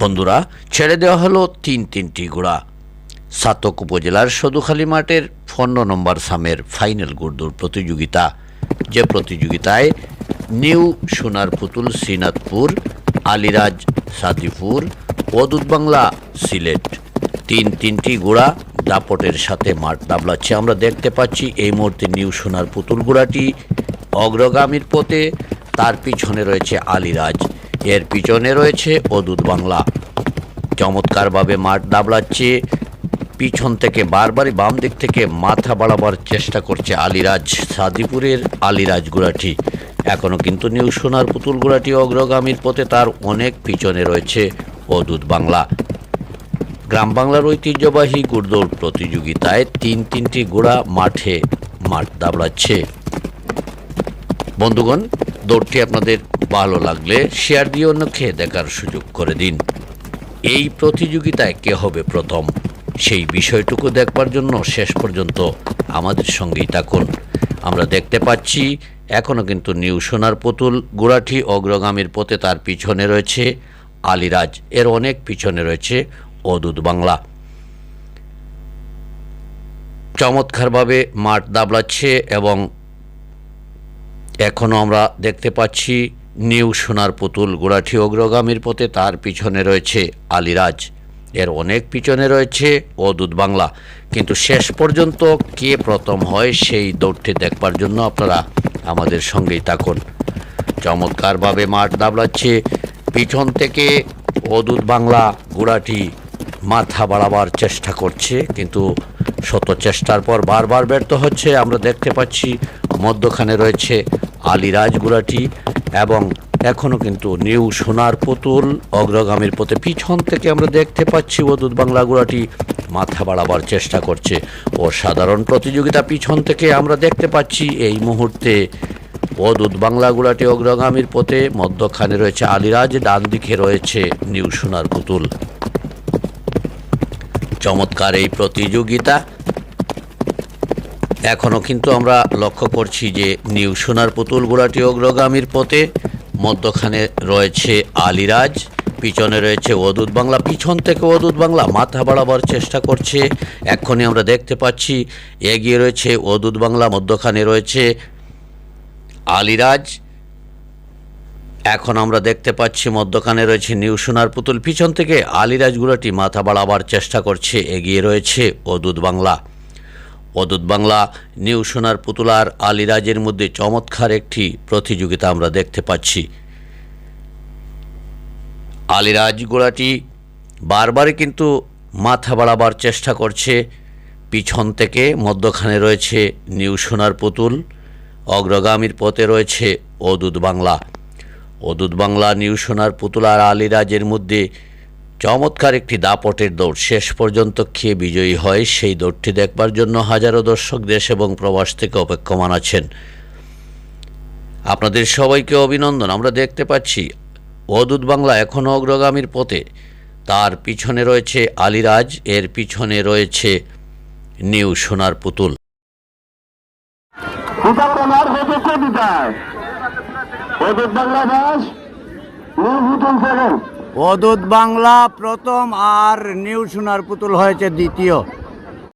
বন্ধুরা, ছেড়ে দেওয়া হলো তিন তিনটি ঘোড়া সাতক উপজেলার সদুখালী মাঠের পনেরো নম্বর সামের ফাইনাল গুড়দৌড় প্রতিযোগিতা। যে প্রতিযোগিতায় নিউ সোনার পুতুল শ্রীনাথপুর আলিরাজ সাদিপুর ওদুদ বাংলা সিলেট তিন তিনটি ঘোড়া দাপটের সাথে মাঠ দাবলাচ্ছে আমরা দেখতে পাচ্ছি এই মুহূর্তে নিউ সোনার পুতুল ঘোড়াটি অগ্রগামীর পথে, তার পিছনে রয়েছে আলিরাজ। এর পিছনে রয়েছে অদূত বাংলা। চমৎকারভাবে মাঠ দাবলাচ্ছে পিছন থেকে বারবারই বাম দিক থেকে মাথা বাড়াবার চেষ্টা করছে আলিরাজ, সাদিপুরের আলিরাজ গুড়াটি এখনও কিন্তু নিউ সোনার পুতুল গুড়াটি অগ্রগামীর পথে তার অনেক পিছনে রয়েছে অদূত বাংলা। গ্রাম বাংলার ঐতিহ্যবাহী গুড়দৌড় প্রতিযোগিতায় তিন তিনটি গোড়া মাঠে মাঠ দাবড়াচ্ছে। বন্ধুগণ, দৌড়টি আপনাদের ভালো লাগলে শেয়ার দিয়ে অন্যকে দেখার সুযোগ করে দিন। এই প্রতিযোগিতায় কে হবে প্রথম? সেই বিষয়টুকু দেখবার জন্য শেষ পর্যন্ত আমাদের সঙ্গেই থাকুন। আমরা দেখতে পাচ্ছি এখনও কিন্তু নিউ সোনার পুতুল গোড়াঠি অগ্রগামীর পথে তার পিছনে রয়েছে। আলিরাজ এর অনেক পিছনে রয়েছে অদূত বাংলা। চমৎকারভাবে মাঠ দাবলাচ্ছে এবং এখনও আমরা দেখতে পাচ্ছি নিউ সোনার পুতুল গোড়াঠি অগ্রগামীর পথে তার পিছনে রয়েছে আলিরাজ। এর অনেক পিছনে রয়েছে অদূত বাংলা। কিন্তু শেষ পর্যন্ত কে প্রথম হয় সেই দৌড়টি দেখবার জন্য আপনারা আমাদের সঙ্গেই থাকুন। চমৎকারভাবে মাঠ দাবলাচ্ছে পিছন থেকে অদূত বাংলা গোড়াটি মাথা বাড়াবার চেষ্টা করছে, কিন্তু শত চেষ্টার পর বারবার ব্যর্থ হচ্ছে। আমরা দেখতে পাচ্ছি, মধ্যখানে রয়েছে আলিরাজ গুড়াটি এবং এখনও কিন্তু নিউ সোনার পুতুল অগ্রগামীর পথে পিছন থেকে আমরা দেখতে পাচ্ছি অদূত বাংলা গুড়াটি মাথা বাড়াবার চেষ্টা করছে। ও সাধারণ প্রতিযোগিতা পিছন থেকে আমরা দেখতে পাচ্ছি এই মুহূর্তে অদূত বাংলা গুড়াটি অগ্রগামীর পথে মধ্যখানে রয়েছে আলিরাজ ডান দিকে রয়েছে নিউ সোনার পুতুল। চমৎকার এই প্রতিযোগিতা। এখনও কিন্তু আমরা লক্ষ্য করছি যে নিউ সোনার পুতুল গোড়াটি অগ্রগামীর পথে মধ্যখানে রয়েছে আলিরাজ, পিছনে রয়েছে অদূত বাংলা, পিছন থেকে অদূত বাংলা মাথা বাড়াবার চেষ্টা করছে। এক্ষুনি আমরা দেখতে পাচ্ছি, এগিয়ে রয়েছে অদূত বাংলা, মধ্যখানে রয়েছে আলিরাজ। এখন আমরা দেখতে পাচ্ছি মধ্যখানে রয়েছে নিউ সোনার পুতুল, পিছন থেকে আলিরাজ গুড়াটি মাথা বাড়াবার চেষ্টা করছে, এগিয়ে রয়েছে অদূত বাংলা। অদূত বাংলা, নিউ সোনার পুতুলার আলিরাজের মধ্যে চমৎকার একটি প্রতিযোগিতা আমরা দেখতে পাচ্ছি। আলিরাজ গোড়াটি বারবারই কিন্তু মাথা বাড়াবার চেষ্টা করছে। পিছন থেকে মধ্যখানে রয়েছে নিউ সোনার পুতুল, অগ্রগামীর পথে রয়েছে অদূত বাংলা। অদূত বাংলা, নিউ সোনার পুতুল আর আলিরাজের মধ্যে চমৎকার একটি দাপটের দৌড়। শেষ পর্যন্ত খেয়ে বিজয়ী হয় সেই দৌড়টি দেখবার জন্য হাজারো দর্শক দেশ এবং প্রবাস থেকে অপেক্ষমান আছেন। আপনাদের সবাইকে অভিনন্দন। আমরা দেখতে পাচ্ছি, অদূত বাংলা এখনও অগ্রগামীর পথে। তার পিছনে রয়েছে আলিরাজ, এর পিছনে রয়েছে নিউ সোনার পুতুল। ভুতুল সেকেন্ড অদূত বাংলা প্রথম আর নিউ সোনার পুতুল হয়েছে দ্বিতীয়।